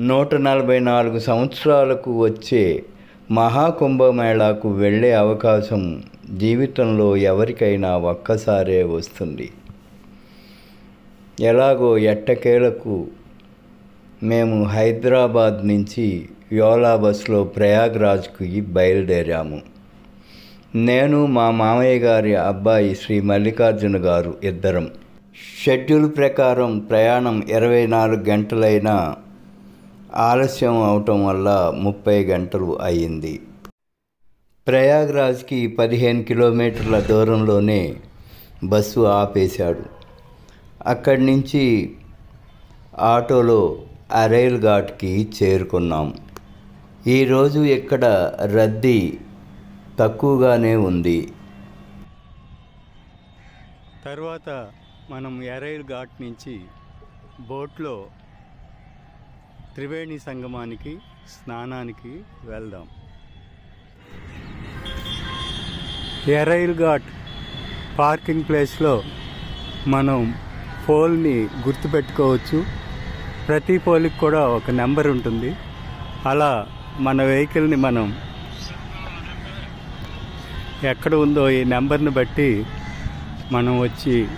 నూట నలభై నాలుగు సంవత్సరాలకు వచ్చే మహాకుంభమేళాకు వెళ్ళే అవకాశం జీవితంలో ఎవరికైనా ఒక్కసారే వస్తుంది. ఎలాగో ఎట్టకేలకు మేము హైదరాబాద్ నుంచి యోలా బస్లో ప్రయాగ్రాజ్కి బయలుదేరాము. నేను మా మామయ్య గారి అబ్బాయి శ్రీ మల్లికార్జున గారు ఇద్దరం. షెడ్యూల్ ప్రకారం ప్రయాణం ఇరవై నాలుగు గంటలైనా ఆలస్యం అవటం వల్ల ముప్పై గంటలు అయ్యింది. ప్రయాగ్రాజ్కి పదిహేను కిలోమీటర్ల దూరంలోనే బస్సు ఆపేశాడు. అక్కడి నుంచి ఆటోలో అరైల్ ఘాట్కి చేరుకున్నాం. ఈరోజు ఇక్కడ రద్దీ తక్కువగానే ఉంది. తర్వాత మనం ఎరైల్ ఘాట్ నుంచి బోట్లో త్రివేణి సంగమానికి స్నానానికి వెళ్దాం. ఎరైల్ ఘాట్ పార్కింగ్ ప్లేస్లో మనం పోల్ని గుర్తుపెట్టుకోవచ్చు. ప్రతి పోల్కి కూడా ఒక నెంబర్ ఉంటుంది. అలా మన వెహికల్ని మనం ఎక్కడ ఉందో ఈ నెంబర్ని బట్టి మనం వచ్చి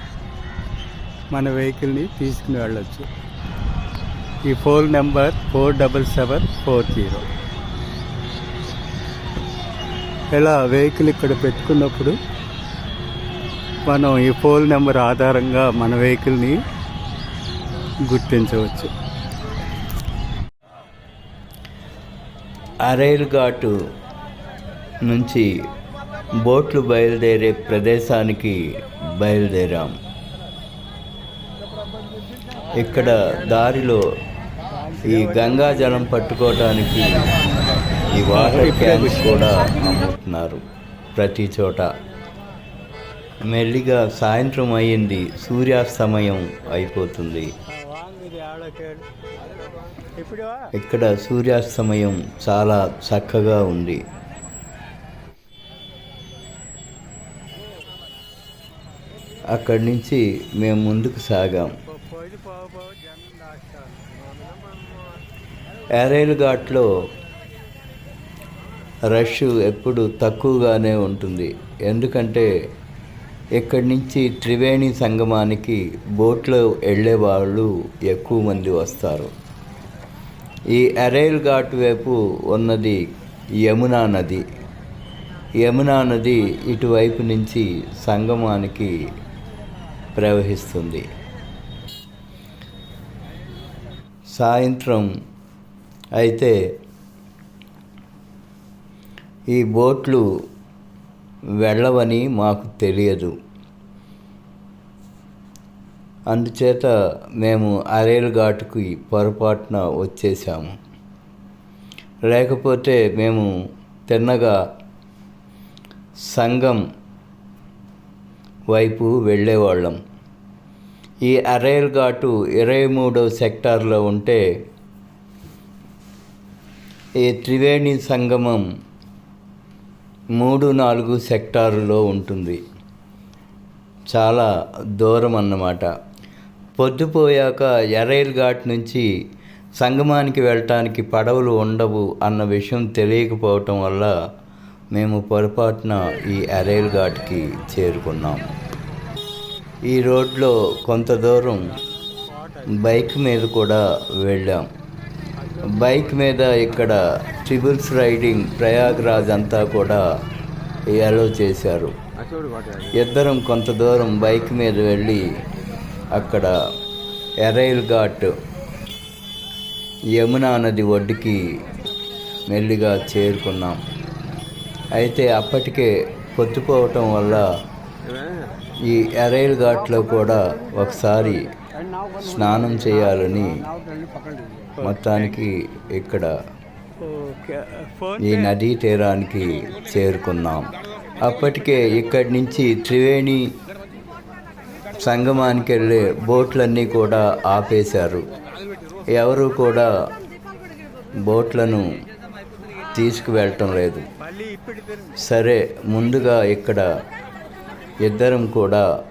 మన వెహికల్ని తీసుకుని వెళ్ళచ్చు. ఈ phone number four double seven four zero. ఇలా వెహికల్ ఇక్కడ పెట్టుకున్నప్పుడు మనం ఈ ఫోన్ నెంబర్ ఆధారంగా మన వెహికల్ని గుర్తించవచ్చు. అరైల్ ఘాటు నుంచి బోట్లు బయలుదేరే ప్రదేశానికి బయలుదేరాం. ఇక్కడ దారిలో ఈ గంగా జలం పట్టుకోవడానికి ఈ వాటర్ క్యాన్స్ కూడా అమ్ముతున్నారు ప్రతి చోట. మెల్లిగా సాయంత్రం అయ్యింది సూర్యాస్తమయం అయిపోతుంది. ఇక్కడ సూర్యాస్తమయం చాలా చక్కగా ఉంది. అక్కడి నుంచి మేము ముందుకు సాగాం. ఎరైల్ ఘాట్లో రష్ ఎప్పుడు తక్కువగానే ఉంటుంది. ఎందుకంటే ఇక్కడి నుంచి త్రివేణి సంగమానికి బోట్లో వెళ్ళే వాళ్ళు ఎక్కువ మంది వస్తారు. ఈ ఎరైల్ ఘాట్ వైపు ఉన్నది యమునా నది. యమునా నది ఇటువైపు నుంచి సంగమానికి ప్రవహిస్తుంది. సాయంత్రం అయితే ఈ బోట్లు వెళ్ళవని మాకు తెలియదు. అందుచేత మేము అరేల్ ఘాటుకి పొరపాటున వచ్చేసాము లేకపోతే మేము తిన్నగా సంఘం వైపు వెళ్ళేవాళ్ళం. ఈ అరేల్ ఘాటు ఇరవై మూడో సెక్టార్లో ఉంటే ఈ త్రివేణి సంగమం మూడు నాలుగు సెక్టారులో ఉంటుంది. చాలా దూరం అన్నమాట. పొద్దుపోయాక ఎరైల్ ఘాట్ నుంచి సంగమానికి వెళ్ళటానికి పడవలు ఉండవు అన్న విషయం తెలియకపోవటం వల్ల మేము పొరపాటున ఈ ఎరైల్ ఘాట్కి చేరుకున్నాం. ఈ రోడ్లో కొంత దూరం బైక్ మీద కూడా వెళ్ళాం. బైక్ మీద ఇక్కడ ట్రిబుల్స్ రైడింగ్ ప్రయాగ్రాజ్ అంతా కూడా అలో చేశారు. ఇద్దరం కొంత దూరం బైక్ మీద వెళ్ళి అక్కడ ఎరైల్ ఘాట్ యమునా నది ఒడ్డుకి మెల్లిగా చేరుకున్నాం. అయితే అప్పటికే పొత్తుపోవటం వల్ల ఈ ఎరైల్ ఘాట్లో కూడా ఒకసారి స్నానం చేయాలని మొత్తానికి ఇక్కడ ఈ నదీ తీరానికి చేరుకున్నాం. అప్పటికే ఇక్కడి నుంచి త్రివేణి సంగమానికి వెళ్ళే బోట్లన్నీ కూడా ఆపేశారు. ఎవరు కూడా బోట్లను తీసుకువెళ్ళటం లేదు. సరే ముందుగా ఇక్కడ ఇద్దరం కూడా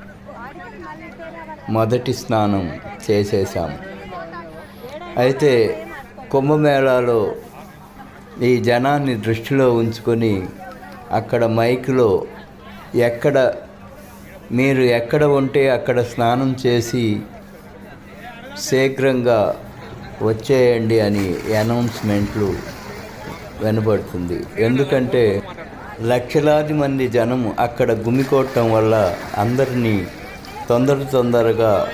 మొదటి స్నానం చేసేసాం అయితే కుంభమేళాలో ఈ జనాన్ని దృష్టిలో ఉంచుకొని అక్కడ మైక్లో ఎక్కడ మీరు ఎక్కడ ఉంటే అక్కడ స్నానం చేసి శీఘ్రంగా వచ్చేయండి అని అనౌన్స్మెంట్లు వినబడుతుంది. ఎందుకంటే లక్షలాది మంది జనం అక్కడ గుమికొట్టడం వల్ల అందరినీ తొందర తొందరగా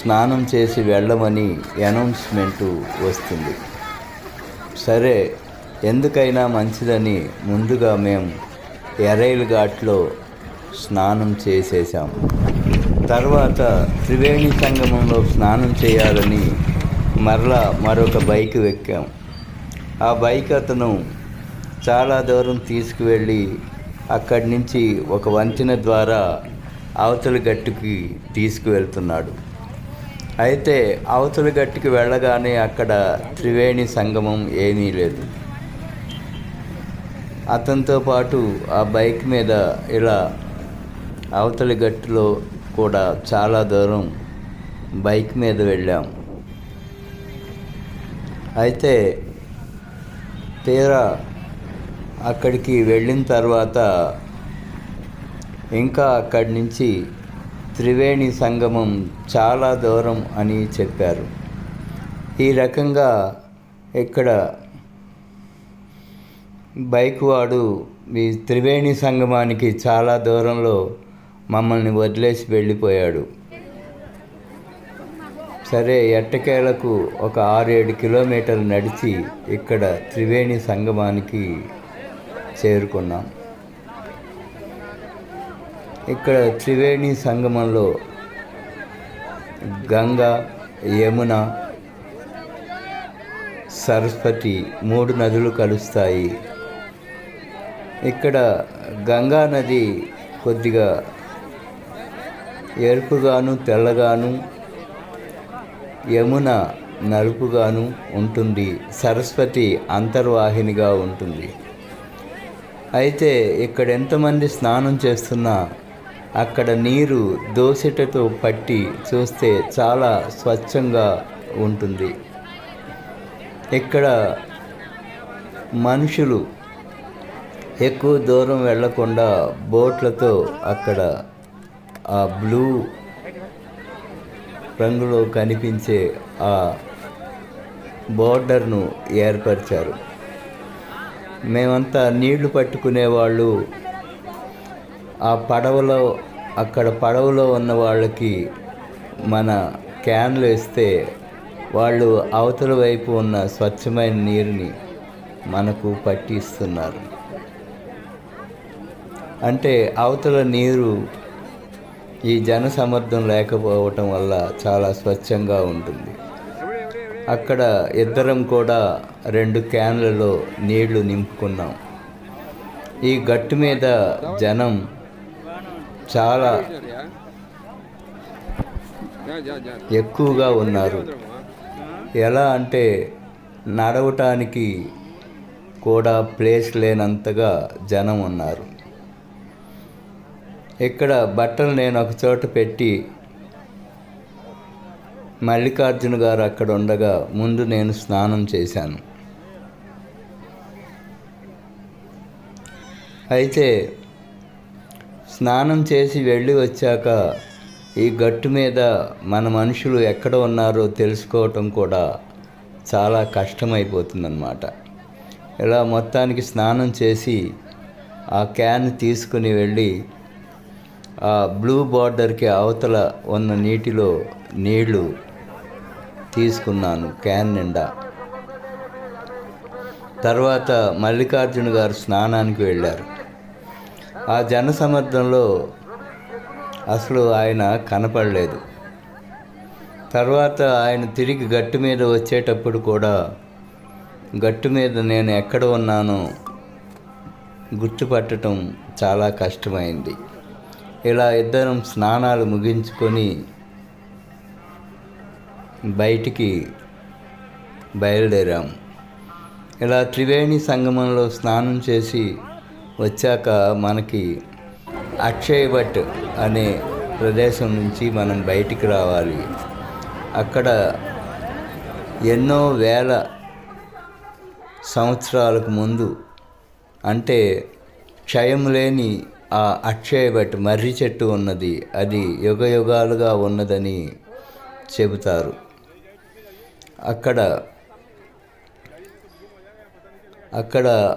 స్నానం చేసి వెళ్ళమని అనౌన్స్మెంటు వస్తుంది. సరే ఎందుకైనా మంచిదని ముందుగా మేము ఎరైల్ ఘాట్లో స్నానం చేసేసాం తర్వాత త్రివేణి సంగమంలో స్నానం చేయాలని మరలా మరొక బైక్ ఎక్కాం. ఆ బైక్ అతను చాలా దూరం తీసుకువెళ్ళి అక్కడి నుంచి ఒక వంతెన ద్వారా అవతల గట్టుకి తీసుకువెళ్తున్నాడు. అయితే అవతల గట్టుకి వెళ్ళగానే అక్కడ త్రివేణి సంగమం ఏమీ లేదు. అతనితో పాటు ఆ బైక్ మీద ఇలా అవతలి గట్టులో కూడా చాలా దూరం బైక్ మీద వెళ్ళాం. అయితే తీరా అక్కడికి వెళ్ళిన తర్వాత ఇంకా అక్కడి నుంచి త్రివేణి సంగమం చాలా దూరం అని చెప్పారు. ఈ రకంగా ఇక్కడ బైక్ వాడు ఈ త్రివేణి సంగమానికి చాలా దూరంలో మమ్మల్ని వదిలేసి వెళ్ళిపోయాడు. సరే ఎట్టకేలకు ఒక ఆరు ఏడు కిలోమీటర్లు నడిచి ఇక్కడ త్రివేణి సంగమానికి చేరుకున్నాం. ఇక్కడ త్రివేణి సంగమంలో గంగ యమున సరస్వతి మూడు నదులు కలుస్తాయి. ఇక్కడ గంగా నది కొద్దిగా ఎరుపుగాను తెల్లగాను యమున నలుపుగాను ఉంటుంది. సరస్వతి అంతర్వాహినిగా ఉంటుంది. అయితే ఇక్కడ ఎంతమంది స్నానం చేస్తున్నా అక్కడ నీరు దోసెటతో పట్టి చూస్తే చాలా స్వచ్ఛంగా ఉంటుంది. ఇక్కడ మనుషులు ఎక్కువ దూరం వెళ్ళకుండా బోట్లతో అక్కడ ఆ బ్లూ రంగులో కనిపించే ఆ బోర్డర్ను ఏర్పరిచారు. మేమంతా నీళ్ళు పట్టుకునేవాళ్ళు. ఆ పడవలో అక్కడ పడవలో ఉన్న వాళ్ళకి మన క్యాన్లు వేస్తే వాళ్ళు అవతల వైపు ఉన్న స్వచ్ఛమైన నీరుని మనకు పట్టిస్తున్నారు. అంటే అవతల నీరు ఈ జన సమర్థం లేకపోవటం వల్ల చాలా స్వచ్ఛంగా ఉంటుంది. అక్కడ ఇద్దరం కూడా రెండు క్యాన్లలో నీళ్ళు నింపుకున్నాం. ఈ గట్టు మీద జనం చాలా ఎక్కువగా ఉన్నారు. ఎలా అంటే నడవటానికి కూడా ప్లేస్ లేనంతగా జనం ఉన్నారు. ఇక్కడ బట్టలు నేను ఒక చోట పెట్టి మల్లికార్జున గారు అక్కడ ఉండగా ముందు నేను స్నానం చేశాను. అయితే స్నానం చేసి వెళ్ళి వచ్చాక ఈ గట్టు మీద మన మనుషులు ఎక్కడ ఉన్నారో తెలుసుకోవటం కూడా చాలా కష్టమైపోతుందన్నమాట. ఇలా మొత్తానికి స్నానం చేసి ఆ క్యాన్ తీసుకుని వెళ్ళి ఆ బ్లూ బార్డర్కి అవతల ఉన్న నీటిలో నీళ్ళు తీసుకున్నాను క్యాన్ నిండా. తర్వాత మల్లికార్జున గారు స్నానానికి వెళ్ళారు. ఆ జనసమర్థంలో అసలు ఆయన కనపడలేదు. తర్వాత ఆయన తిరిగి గట్టు మీద వచ్చేటప్పుడు కూడా గట్టు మీద నేను ఎక్కడ ఉన్నానో గుర్తుపట్టడం చాలా కష్టమైంది. ఇలా ఇద్దరం స్నానాలు ముగించుకొని బయటికి బయలుదేరాం. ఇలా త్రివేణి సంగమంలో స్నానం చేసి వచ్చాక మనకి అక్షయవట్ భట్ అనే ప్రదేశం నుంచి మనం బయటికి రావాలి. అక్కడ ఎన్నో వేల సంవత్సరాలకు ముందు అంటే క్షయం లేని ఆ అక్షయ భట్ మర్రి చెట్టు ఉన్నది. అది యుగ యుగాలుగా ఉన్నదని చెబుతారు. అక్కడ అక్కడ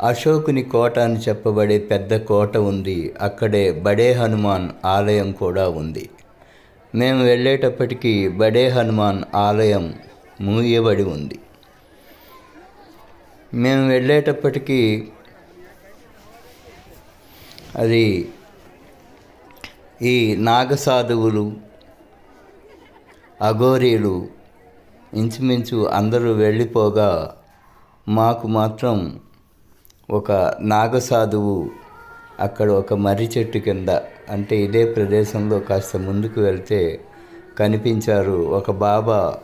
అశోకుని కోట అని చెప్పబడే పెద్ద కోట ఉంది. అక్కడే బడే హనుమాన్ ఆలయం కూడా ఉంది. మేము వెళ్ళేటప్పటికీ బడే హనుమాన్ ఆలయం మూయబడి ఉంది. మేము వెళ్ళేటప్పటికీ అది ఈ నాగసాధువులు అఘోరీలు ఇంచుమించు అందరూ వెళ్ళిపోగా మాకు మాత్రం ఒక నాగసాధువు అక్కడ ఒక మర్రి చెట్టు కింద అంటే ఇదే ప్రదేశంలో కాస్త ముందుకు వెళ్తే కనిపించారు ఒక బాబా.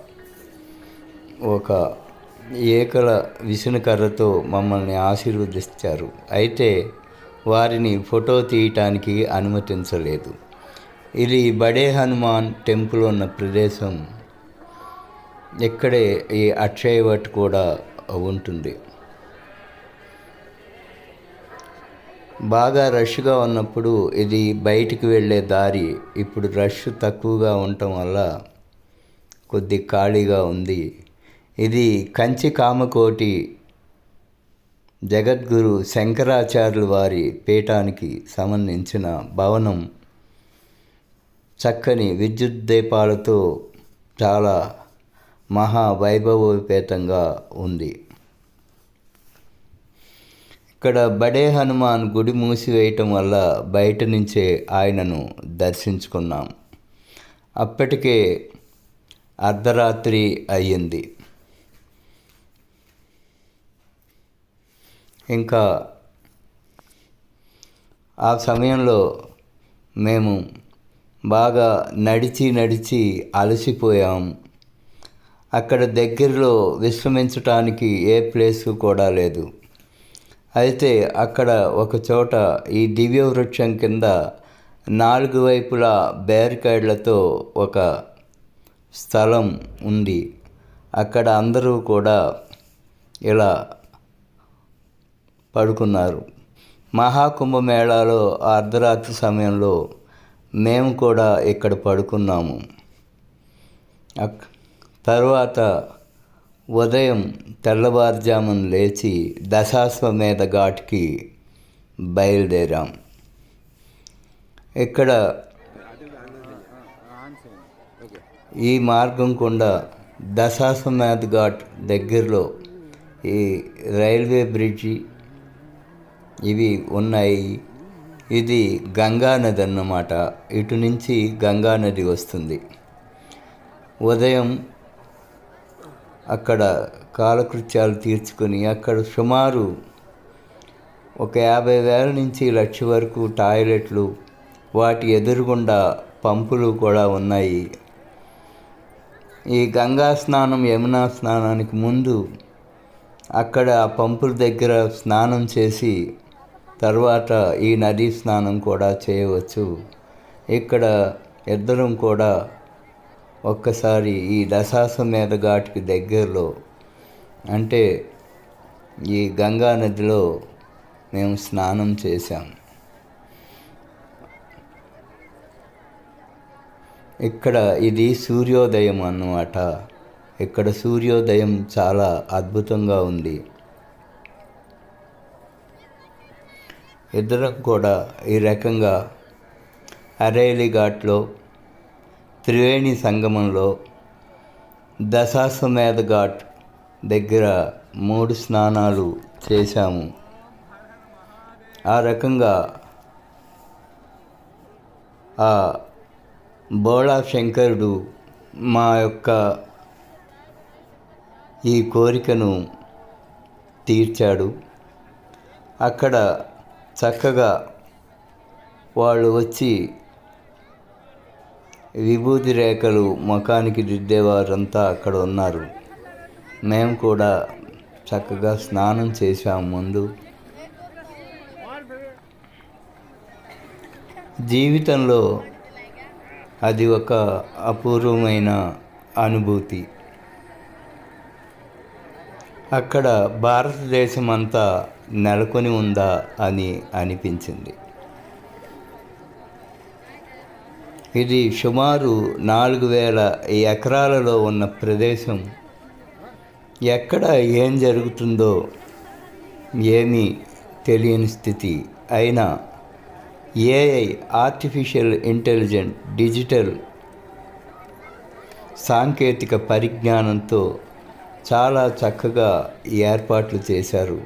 ఒక ఏకల విసునకర్రతో మమ్మల్ని ఆశీర్వదించారు. అయితే వారిని ఫోటో తీయటానికి అనుమతించలేదు. ఇది బడే హనుమాన్ టెంపుల్ ఉన్న ప్రదేశం. ఇక్కడే ఈ అక్షయవట్ కూడా ఉంటుంది. బాగా రష్గా ఉన్నప్పుడు ఇది బయటికి వెళ్ళే దారి. ఇప్పుడు రష్ తక్కువగా ఉండటం వల్ల కొద్ది ఖాళీగా ఉంది. ఇది కంచి కామకోటి జగద్గురు శంకరాచార్యుల వారి పీఠానికి సంబంధించిన భవనం. చక్కని విద్యుత్ దీపాలతో చాలా మహావైభవోపేతంగా ఉంది. ఇక్కడ బడే హనుమాన్ గుడి మూసివేయటం వల్ల బయట నుంచే ఆయనను దర్శించుకున్నాం. అప్పటికే అర్ధరాత్రి అయ్యింది. ఇంకా ఆ సమయంలో మేము బాగా నడిచి నడిచి అలసిపోయాం. అక్కడ దగ్గరలో విశ్రమించటానికి ఏ ప్లేసు కూడా లేదు. అయితే అక్కడ ఒక చోట ఈ దివ్య వృక్షం కింద నాలుగు వైపులా బ్యారికేడ్లతో ఒక స్థలం ఉంది. అక్కడ అందరూ కూడా ఇలా పడుకున్నారు. మహాకుంభమేళాలో ఆ అర్ధరాత్రి సమయంలో మేము కూడా ఇక్కడ పడుకున్నాము. అక్- తరువాత ఉదయం తెల్లవారుజామున లేచి దశాశ్వమేధ ఘాట్కి బయలుదేరాం. ఇక్కడ ఈ మార్గం గుండా దశాశ్వమేధ ఘాట్ దగ్గరలో ఈ రైల్వే బ్రిడ్జి ఇవి ఉన్నాయి. ఇది గంగా నది అన్నమాట. ఇటు నుంచి గంగా నది వస్తుంది. ఉదయం అక్కడ కాలకృత్యాలు తీర్చుకొని అక్కడ సుమారు ఒక యాభై వేల నుంచి లక్ష వరకు టాయిలెట్లు వాటి ఎదురుగుండా పంపులు కూడా ఉన్నాయి. ఈ గంగా స్నానం యమునా స్నానానికి ముందు అక్కడ ఆ పంపుల దగ్గర స్నానం చేసి తర్వాత ఈ నదీ స్నానం కూడా చేయవచ్చు. ఇక్కడ ఇద్దరం కూడా ఒక్కసారి ఈ దశాశ్వమేధ ఘాట్కి దగ్గరలో అంటే ఈ గంగా నదిలో మేము స్నానం చేశాం. ఇక్కడ ఇది సూర్యోదయం అన్నమాట. ఇక్కడ సూర్యోదయం చాలా అద్భుతంగా ఉంది. ఇద్దరం కూడా ఈ రకంగా అరేలి ఘాట్లో త్రివేణి సంగమంలో దశాశ్వమేధ ఘాట్ దగ్గర మూడు స్నానాలు చేశాము. ఆ రకంగా ఆ బోళా శంకరుడు మా యొక్క ఈ కోరికను తీర్చాడు. అక్కడ చక్కగా వాళ్ళు వచ్చి విభూతి రేఖలు ముఖానికి దిద్దేవారంతా అక్కడ ఉన్నారు. మేము కూడా చక్కగా స్నానం చేశాం ముందు. జీవితంలో అది ఒక అపూర్వమైన అనుభూతి. అక్కడ భారతదేశం అంతా నెలకొని ఉందా అని అనిపించింది. ఇది సుమారు నాలుగు వేల ఎకరాలలో ఉన్న ప్రదేశం. ఎక్కడ ఏం జరుగుతుందో ఏమీ తెలియని స్థితి. అయినా ఏఐ ఆర్టిఫిషియల్ ఇంటెలిజెంట్ డిజిటల్ సాంకేతిక పరిజ్ఞానంతో చాలా చక్కగా ఏర్పాట్లు చేశారు.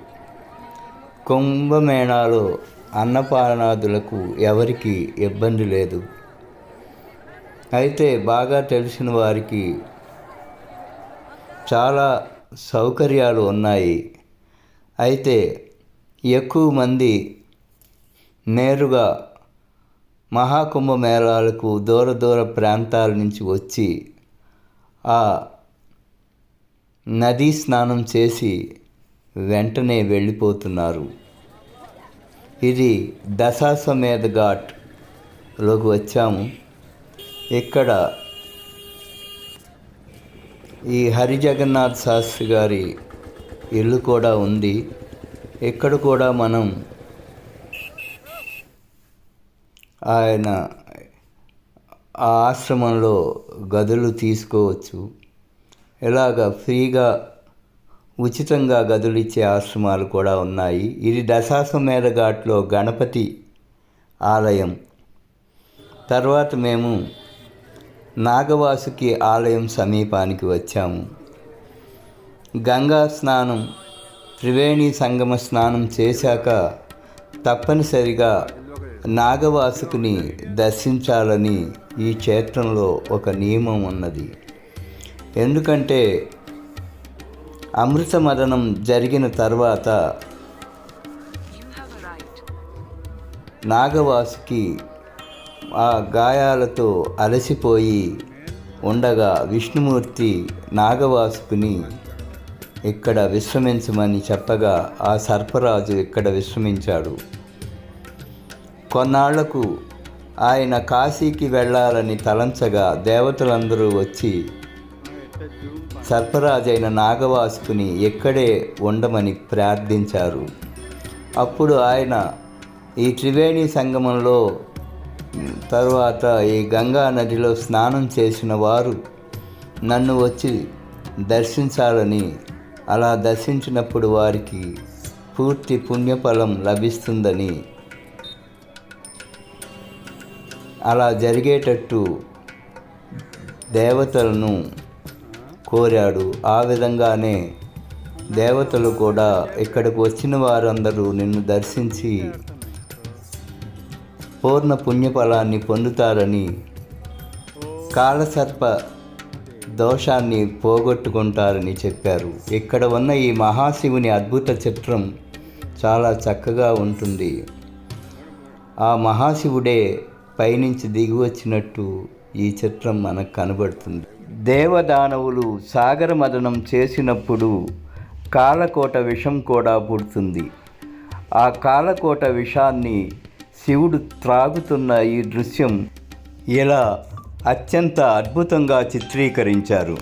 కుంభమేళాలో అన్నపానాదులకు ఎవరికి ఇబ్బంది లేదు. అయితే బాగా తెలిసిన వారికి చాలా సౌకర్యాలు ఉన్నాయి. అయితే ఎక్కువ మంది నేరుగా మహాకుంభమేళాలకు దూర దూర ప్రాంతాల నుంచి వచ్చి ఆ నదీ స్నానం చేసి వెంటనే వెళ్ళిపోతున్నారు. ఇది దశాశ్వమేధ ఘాట్లోకి వచ్చాము. ఇక్కడ ఈ హరి జగన్నాథ్ శాస్త్రి గారి ఇల్లు కూడా ఉంది. ఇక్కడ కూడా మనం ఆయన ఆ ఆశ్రమంలో గదులు తీసుకోవచ్చు. ఇలాగ ఫ్రీగా ఉచితంగా గదులు ఇచ్చే ఆశ్రమాలు కూడా ఉన్నాయి. ఇది దశాశ్వమేధ ఘాట్లో గణపతి ఆలయం. తర్వాత మేము నాగవాసుకి ఆలయం సమీపానికి వచ్చాము. గంగా స్నానం త్రివేణి సంగమ స్నానం చేశాక తప్పనిసరిగా నాగవాసుకుని దర్శించాలని ఈ క్షేత్రంలో ఒక నియమం ఉన్నది. ఎందుకంటే అమృత మదనం జరిగిన తర్వాత నాగవాసుకి ఆ గాయాలతో అలసిపోయి ఉండగా విష్ణుమూర్తి నాగవాసుకుని ఇక్కడ విశ్రమించమని చెప్పగా ఆ సర్పరాజు ఇక్కడ విశ్రమించాడు. కొన్నాళ్ళకు ఆయన కాశీకి వెళ్ళాలని తలంచగా దేవతలందరూ వచ్చి సర్పరాజైన నాగవాసుకుని ఎక్కడే ఉండమని ప్రార్థించారు. అప్పుడు ఆయన ఈ త్రివేణి సంగమంలో తరువాత ఈ గంగా నదిలో స్నానం చేసిన వారు నన్ను వచ్చి దర్శించాలని అలా దర్శించినప్పుడు వారికి పూర్తి పుణ్యఫలం లభిస్తుందని అలా జరిగేటట్టు దేవతలను కోరాడు. ఆ విధంగానే దేవతలు కూడా ఇక్కడికి వచ్చిన వారందరూ నిన్ను దర్శించి పూర్ణ పుణ్యఫలాన్ని పొందుతారని కాలసర్ప దోషాన్ని పోగొట్టుకుంటారని చెప్పారు. ఇక్కడ ఉన్న ఈ మహాశివుని అద్భుత చిత్రం చాలా చక్కగా ఉంటుంది. ఆ మహాశివుడే పైనుంచి దిగి వచ్చినట్టు ఈ చిత్రం మనకు కనబడుతుంది. దేవదానవులు సాగర మదనం చేసినప్పుడు కాలకోట విషం కూడా పుడుతుంది. ఆ కాలకోట విషాన్ని శివుడు త్రాగుతున్న ఈ దృశ్యం ఇలా అత్యంత అద్భుతంగా చిత్రీకరించారు.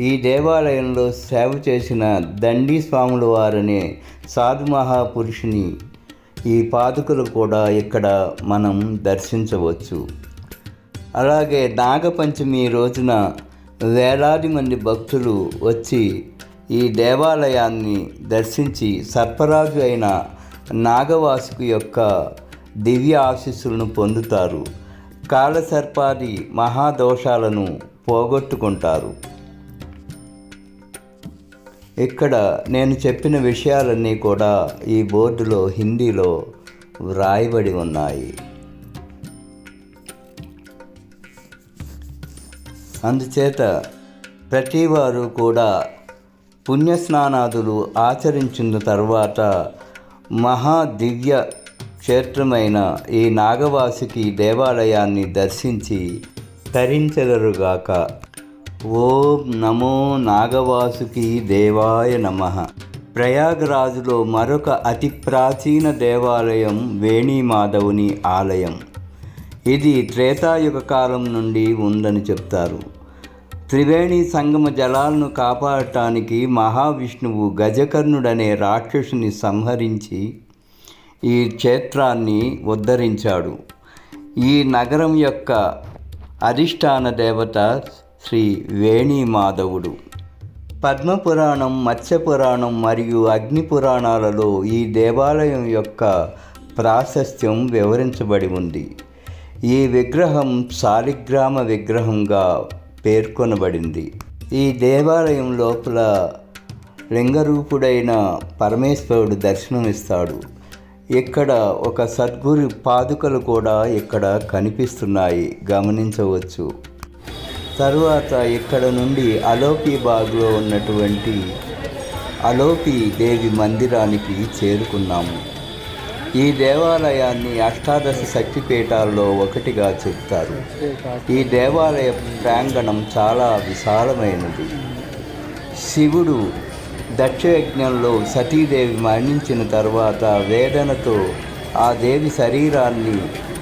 ఈ దేవాలయంలో సేవ చేసిన దండి స్వాముల వారనే సాధు మహాపురుషుని ఈ పాదుకలు కూడా ఇక్కడ మనం దర్శించవచ్చు. అలాగే నాగపంచమి రోజున వేలాది మంది భక్తులు వచ్చి ఈ దేవాలయాన్ని దర్శించి సర్పరాజు అయిన నాగవాసుకు యొక్క దివ్య ఆశీస్సులను పొందుతారు. కాలసర్పాది మహాదోషాలను పోగొట్టుకుంటారు. ఇక్కడ నేను చెప్పిన విషయాలన్నీ కూడా ఈ బోర్డులో హిందీలో వ్రాయబడి ఉన్నాయి. అందుచేత ప్రతివారు కూడా పుణ్యస్నానాదులు ఆచరించిన తర్వాత మహా దివ్య క్షేత్రమైన ఈ నాగవాసుకి దేవాలయాన్ని దర్శించి తరించెదరుగాక ఓం నమో నాగవాసుకి దేవాయ నమ. ప్రయాగరాజులో మరొక అతి ప్రాచీన దేవాలయం వేణీమాధవుని ఆలయం. ఇది త్రేతాయుగ కాలం నుండి ఉందని చెప్తారు. త్రివేణి సంగమ జలాలను కాపాడటానికి మహావిష్ణువు గజకర్ణుడనే రాక్షసుని సంహరించి ఈ క్షేత్రాన్ని ఉద్ధరించాడు. ఈ నగరం యొక్క అధిష్టాన దేవత శ్రీ వేణిమాధవుడు. పద్మపురాణం మత్స్యపురాణం మరియు అగ్ని పురాణాలలో ఈ దేవాలయం యొక్క ప్రాశస్త్యం వివరించబడి ఉంది. ఈ విగ్రహం శాలిగ్రామ విగ్రహంగా పేర్కొనబడింది. ఈ దేవాలయం లోపల లింగరూపుడైన పరమేశ్వరుడు దర్శనమిస్తాడు. ఇక్కడ ఒక సద్గురు పాదుకలు కూడా ఇక్కడ కనిపిస్తున్నాయి. గమనించవచ్చు. తరువాత ఇక్కడ నుండి అలోపి బాగ్లో ఉన్నటువంటి అలోపి దేవి మందిరానికి చేరుకున్నాము. ఈ దేవాలయాన్ని అష్టాదశ శక్తిపీఠాల్లో ఒకటిగా చెప్తారు. ఈ దేవాలయ ప్రాంగణం చాలా విశాలమైనది. శివుడు దక్షయజ్ఞంలో సతీదేవి మరణించిన తర్వాత వేదనతో ఆ దేవి శరీరాన్ని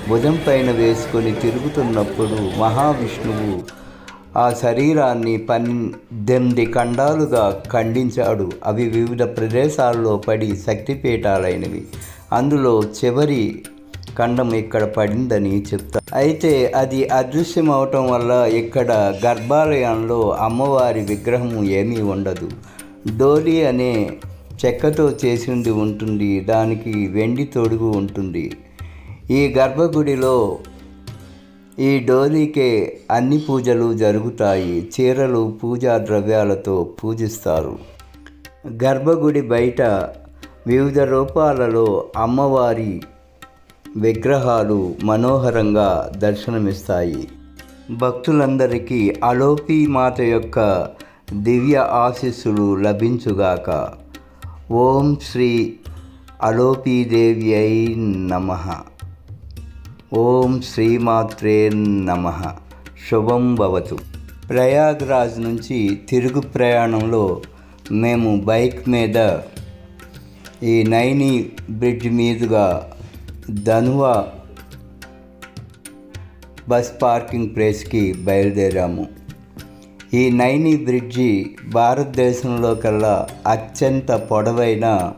భుజం పైన వేసుకొని తిరుగుతున్నప్పుడు మహావిష్ణువు ఆ శరీరాన్ని పద్దెనిమిది ఖండాలుగా ఖండించాడు. అవి వివిధ ప్రదేశాల్లో పడి శక్తిపీఠాలైనవి. అందులో చివరి ఖండం ఇక్కడ పడిందని చెప్తా అయితే అది అదృశ్యం అవటం వల్ల ఇక్కడ గర్భాలయంలో అమ్మవారి విగ్రహం ఏమీ ఉండదు. డోలి అనే చెక్కతో చేసింది ఉంటుంది. దానికి వెండి తొడుగు ఉంటుంది. ఈ గర్భగుడిలో ఈ డోలీకే అన్ని పూజలు జరుగుతాయి. చీరలు పూజా ద్రవ్యాలతో పూజిస్తారు. గర్భగుడి బయట వివిధ రూపాలలో అమ్మవారి విగ్రహాలు మనోహరంగా దర్శనమిస్తాయి. భక్తులందరికీ అలోపి మాత యొక్క దివ్య ఆశీస్సులు లభించుగాక. ఓం శ్రీ అలోపీదేవి అయి నమ. ఓం శ్రీమాత్రే నమ. శుభం భవతు. ప్రయాగ్రాజ్ నుంచి తిరుగు ప్రయాణంలో మేము బైక్ మీద ఈ నైని బ్రిడ్జ్ మీదుగా ధనువా బస్ పార్కింగ్ ప్లేస్కి బయలుదేరాము. ఈ నైని బ్రిడ్జి భారతదేశంలో కల్లా అత్యంత పొడవైన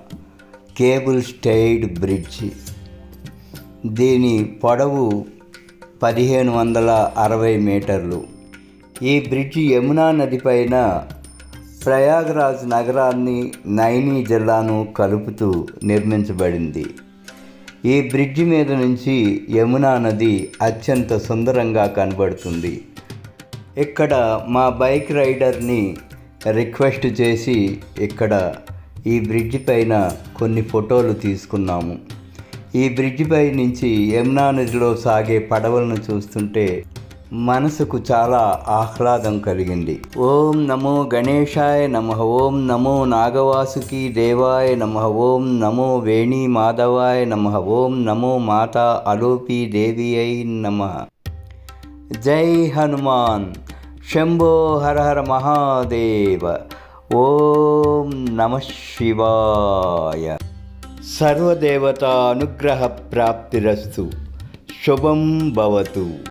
కేబుల్ స్టైడ్ బ్రిడ్జి. దీని పొడవు పదిహేను వందల అరవై మీటర్లు. ఈ బ్రిడ్జి యమునా నది పైన ప్రయాగ్రాజ్ నగరాన్ని నైనీ జిల్లాను కలుపుతూ నిర్మించబడింది. ఈ బ్రిడ్జి మీద నుంచి యమునా నది అత్యంత సుందరంగా కనబడుతుంది. ఇక్కడ మా బైక్ రైడర్ని రిక్వెస్ట్ చేసి ఇక్కడ ఈ బ్రిడ్జి పైన కొన్ని ఫోటోలు తీసుకున్నాము. ఈ బ్రిడ్జి పై నుంచి యమునా నదిలో సాగే పడవలను చూస్తుంటే మనసుకు చాలా ఆహ్లాదం కలిగింది. ఓం నమో గణేశాయ నమ ఓం నమో నాగవాసుకి దేవాయ నమ ఓం నమో వేణి మాధవాయ నమ ఓం నమో మాత అలోపి దేవి అయి నమ. జై హనుమాన్. శంభో హర హర మహాదేవ. ఓం నమ శివాయ. సర్వదేవత అనుగ్రహ ప్రాప్తిరస్తు శుభం భవతు.